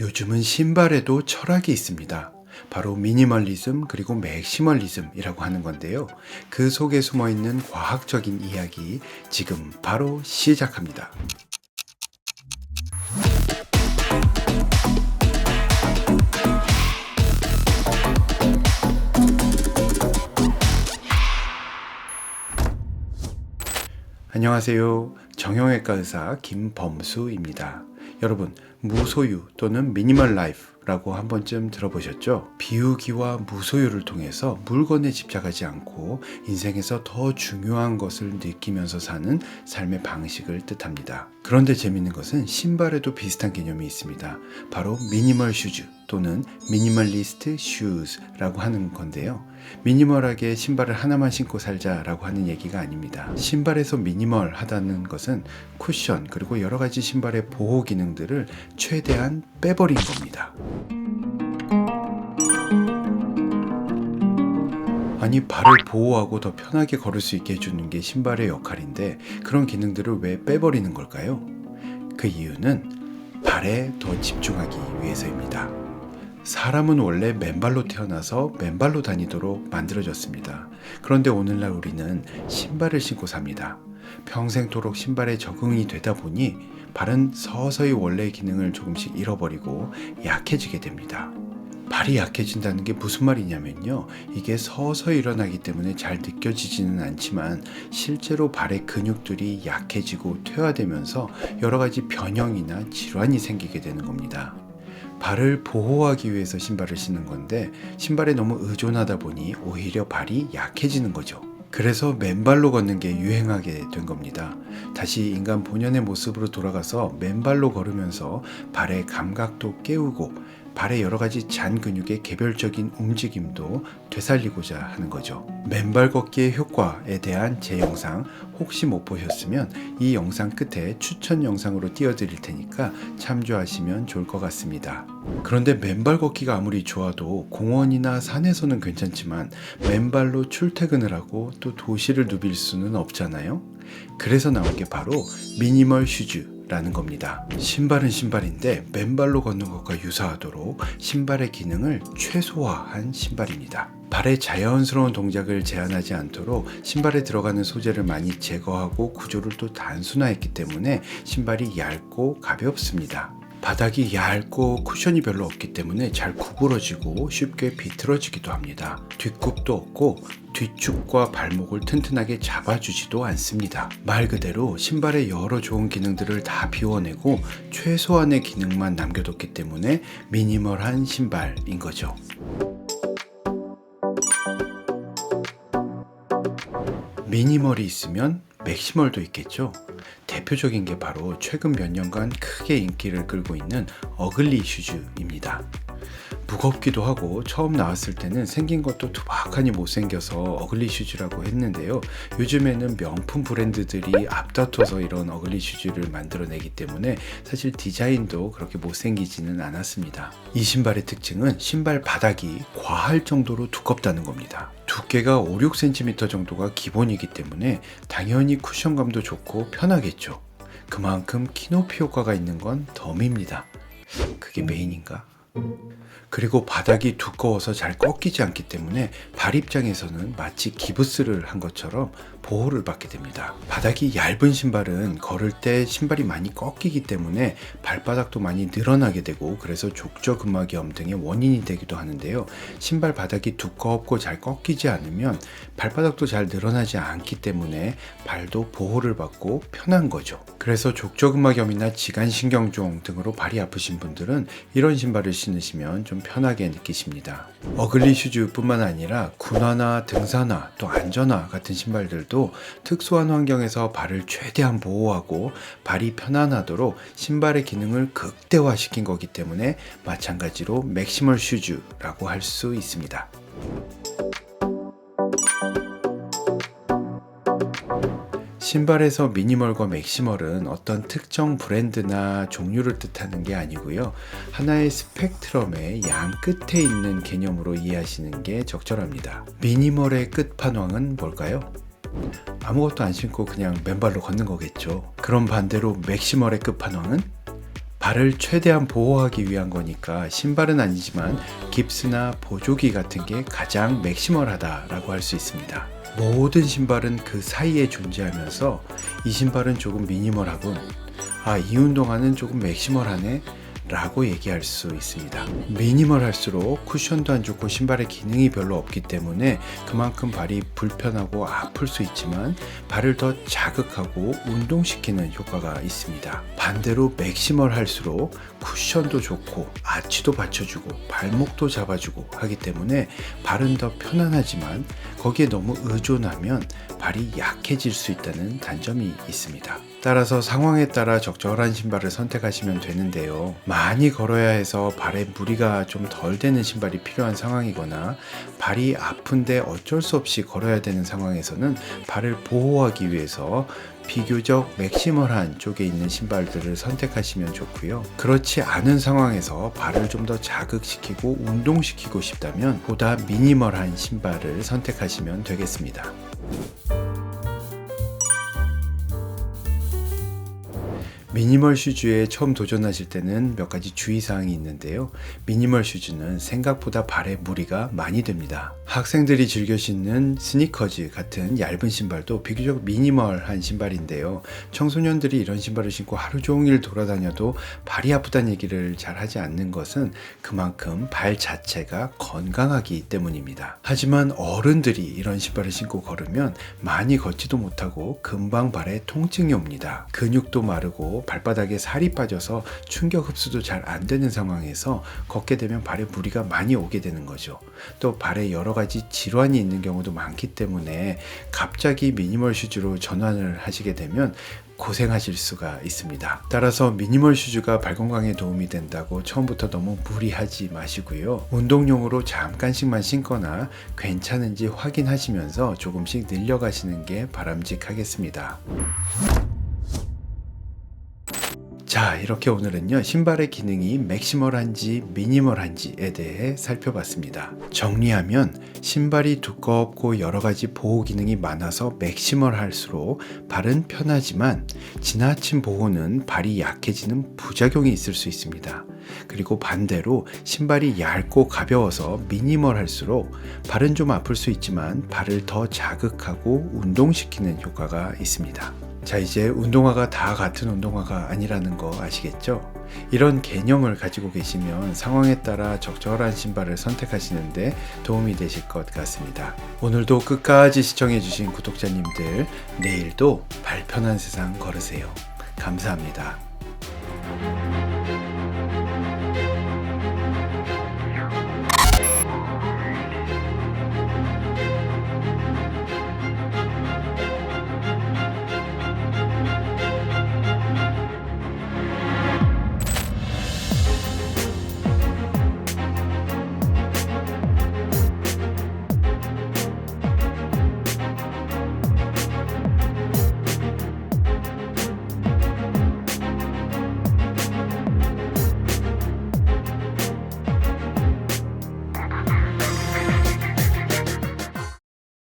요즘은 신발에도 철학이 있습니다. 바로 미니멀리즘 그리고 맥시멀리즘이라고 하는 건데요. 그 속에 숨어 있는 과학적인 이야기 지금 바로 시작합니다. 안녕하세요. 정형외과 의사 김범수입니다. 여러분, 무소유 또는 미니멀 라이프라고 한 번쯤 들어보셨죠? 비우기와 무소유를 통해서 물건에 집착하지 않고 인생에서 더 중요한 것을 느끼면서 사는 삶의 방식을 뜻합니다. 그런데 재밌는 것은 신발에도 비슷한 개념이 있습니다. 바로 미니멀 슈즈 또는 미니멀리스트 슈즈라고 하는 건데요. 미니멀하게 신발을 하나만 신고 살자라고 하는 얘기가 아닙니다. 신발에서 미니멀하다는 것은 쿠션 그리고 여러 가지 신발의 보호 기능들을 최대한 빼버린 겁니다. 아니 발을 보호하고 더 편하게 걸을 수 있게 해주는 게 신발의 역할인데 그런 기능들을 왜 빼버리는 걸까요? 그 이유는 발에 더 집중하기 위해서입니다. 사람은 원래 맨발로 태어나서 맨발로 다니도록 만들어졌습니다. 그런데 오늘날 우리는 신발을 신고 삽니다. 평생토록 신발에 적응이 되다 보니 발은 서서히 원래의 기능을 조금씩 잃어버리고 약해지게 됩니다. 발이 약해진다는 게 무슨 말이냐면요. 이게 서서히 일어나기 때문에 잘 느껴지지는 않지만 실제로 발의 근육들이 약해지고 퇴화되면서 여러 가지 변형이나 질환이 생기게 되는 겁니다. 발을 보호하기 위해서 신발을 신는 건데 신발에 너무 의존하다 보니 오히려 발이 약해지는 거죠. 그래서 맨발로 걷는 게 유행하게 된 겁니다. 다시 인간 본연의 모습으로 돌아가서 맨발로 걸으면서 발의 감각도 깨우고 발의 여러 가지 잔 근육의 개별적인 움직임도 되살리고자 하는 거죠. 맨발 걷기의 효과에 대한 제 영상 혹시 못 보셨으면 이 영상 끝에 추천 영상으로 띄워드릴 테니까 참조하시면 좋을 것 같습니다. 그런데 맨발 걷기가 아무리 좋아도 공원이나 산에서는 괜찮지만 맨발로 출퇴근을 하고 또 도시를 누빌 수는 없잖아요. 그래서 나온 게 바로 미니멀 슈즈 라는 겁니다. 신발은 신발인데 맨발로 걷는 것과 유사하도록 신발의 기능을 최소화한 신발입니다. 발의 자연스러운 동작을 제한하지 않도록 신발에 들어가는 소재를 많이 제거하고 구조를 또 단순화했기 때문에 신발이 얇고 가볍습니다. 바닥이 얇고 쿠션이 별로 없기 때문에 잘 구부러지고 쉽게 비틀어지기도 합니다. 뒷굽도 없고 뒤축과 발목을 튼튼하게 잡아주지도 않습니다. 말 그대로 신발의 여러 좋은 기능들을 다 비워내고 최소한의 기능만 남겨뒀기 때문에 미니멀한 신발인 거죠. 미니멀이 있으면 맥시멀도 있겠죠. 대표적인 게 바로 최근 몇 년간 크게 인기를 끌고 있는 어글리 슈즈입니다. 무겁기도 하고 처음 나왔을 때는 생긴 것도 투박하니 못생겨서 어글리 슈즈라고 했는데요. 요즘에는 명품 브랜드들이 앞다퉈서 이런 어글리 슈즈를 만들어내기 때문에 사실 디자인도 그렇게 못생기지는 않았습니다. 이 신발의 특징은 신발 바닥이 과할 정도로 두껍다는 겁니다. 두께가 5, 6cm 정도가 기본이기 때문에 당연히 쿠션감도 좋고 편하겠죠. 그만큼 키높이 효과가 있는 건 덤입니다. 그게 메인인가? 그리고 바닥이 두꺼워서 잘 꺾이지 않기 때문에 발 입장에서는 마치 기부스를 한 것처럼 보호를 받게 됩니다. 바닥이 얇은 신발은 걸을 때 신발이 많이 꺾이기 때문에 발바닥도 많이 늘어나게 되고 그래서 족저근막염 등의 원인이 되기도 하는데요. 신발 바닥이 두껍고 잘 꺾이지 않으면 발바닥도 잘 늘어나지 않기 때문에 발도 보호를 받고 편한 거죠. 그래서 족저근막염이나 지간신경종 등으로 발이 아프신 분들은 이런 신발을 신으시면 좀 편하게 느끼십니다. 어글리 슈즈뿐만 아니라 군화나 등산화 또 안전화 같은 신발들도 특수한 환경에서 발을 최대한 보호하고 발이 편안하도록 신발의 기능을 극대화시킨 거기 때문에 마찬가지로 맥시멀 슈즈라고 할 수 있습니다. 신발에서 미니멀과 맥시멀은 어떤 특정 브랜드나 종류를 뜻하는 게 아니고요. 하나의 스펙트럼의 양 끝에 있는 개념으로 이해하시는 게 적절합니다. 미니멀의 끝판왕은 뭘까요? 아무것도 안 신고 그냥 맨발로 걷는 거겠죠. 그럼 반대로 맥시멀의 끝판왕은 발을 최대한 보호하기 위한 거니까 신발은 아니지만 깁스나 보조기 같은 게 가장 맥시멀하다라고 할 수 있습니다. 모든 신발은 그 사이에 존재하면서 이 신발은 조금 미니멀하군. 아, 이 운동화는 조금 맥시멀하네. 라고 얘기할 수 있습니다. 미니멀할수록 쿠션도 안 좋고 신발의 기능이 별로 없기 때문에 그만큼 발이 불편하고 아플 수 있지만 발을 더 자극하고 운동시키는 효과가 있습니다. 반대로 맥시멀할수록 쿠션도 좋고 아치도 받쳐주고 발목도 잡아주고 하기 때문에 발은 더 편안하지만 거기에 너무 의존하면 발이 약해질 수 있다는 단점이 있습니다. 따라서 상황에 따라 적절한 신발을 선택하시면 되는데요. 많이 걸어야 해서 발에 무리가 좀 덜 되는 신발이 필요한 상황이거나 발이 아픈데 어쩔 수 없이 걸어야 되는 상황에서는 발을 보호하기 위해서 비교적 맥시멀한 쪽에 있는 신발들을 선택하시면 좋고요. 그렇지 않은 상황에서 발을 좀 더 자극시키고 운동시키고 싶다면 보다 미니멀한 신발을 선택하시면 되겠습니다. 미니멀 슈즈에 처음 도전하실 때는 몇 가지 주의사항이 있는데요. 미니멀 슈즈는 생각보다 발에 무리가 많이 됩니다. 학생들이 즐겨 신는 스니커즈 같은 얇은 신발도 비교적 미니멀한 신발인데요. 청소년들이 이런 신발을 신고 하루 종일 돌아다녀도 발이 아프다는 얘기를 잘 하지 않는 것은 그만큼 발 자체가 건강하기 때문입니다. 하지만 어른들이 이런 신발을 신고 걸으면 많이 걷지도 못하고 금방 발에 통증이 옵니다. 근육도 마르고 발바닥에 살이 빠져서 충격 흡수도 잘 안 되는 상황에서 걷게 되면 발에 무리가 많이 오게 되는 거죠. 또 발에 여러 가지 질환이 있는 경우도 많기 때문에 갑자기 미니멀 슈즈로 전환을 하시게 되면 고생하실 수가 있습니다. 따라서 미니멀 슈즈가 발 건강에 도움이 된다고 처음부터 너무 무리하지 마시고요. 운동용으로 잠깐씩만 신거나 괜찮은지 확인하시면서 조금씩 늘려가시는 게 바람직하겠습니다. 자, 이렇게 오늘은요, 신발의 기능이 맥시멀한지 미니멀한지에 대해 살펴봤습니다. 정리하면, 신발이 두껍고 여러 가지 보호 기능이 많아서 맥시멀할수록 발은 편하지만, 지나친 보호는 발이 약해지는 부작용이 있을 수 있습니다. 그리고 반대로 신발이 얇고 가벼워서 미니멀할수록 발은 좀 아플 수 있지만 발을 더 자극하고 운동시키는 효과가 있습니다. 자, 이제 운동화가 다 같은 운동화가 아니라는 거 아시겠죠? 이런 개념을 가지고 계시면 상황에 따라 적절한 신발을 선택하시는데 도움이 되실 것 같습니다. 오늘도 끝까지 시청해주신 구독자님들, 내일도 발편한 세상 걸으세요. 감사합니다.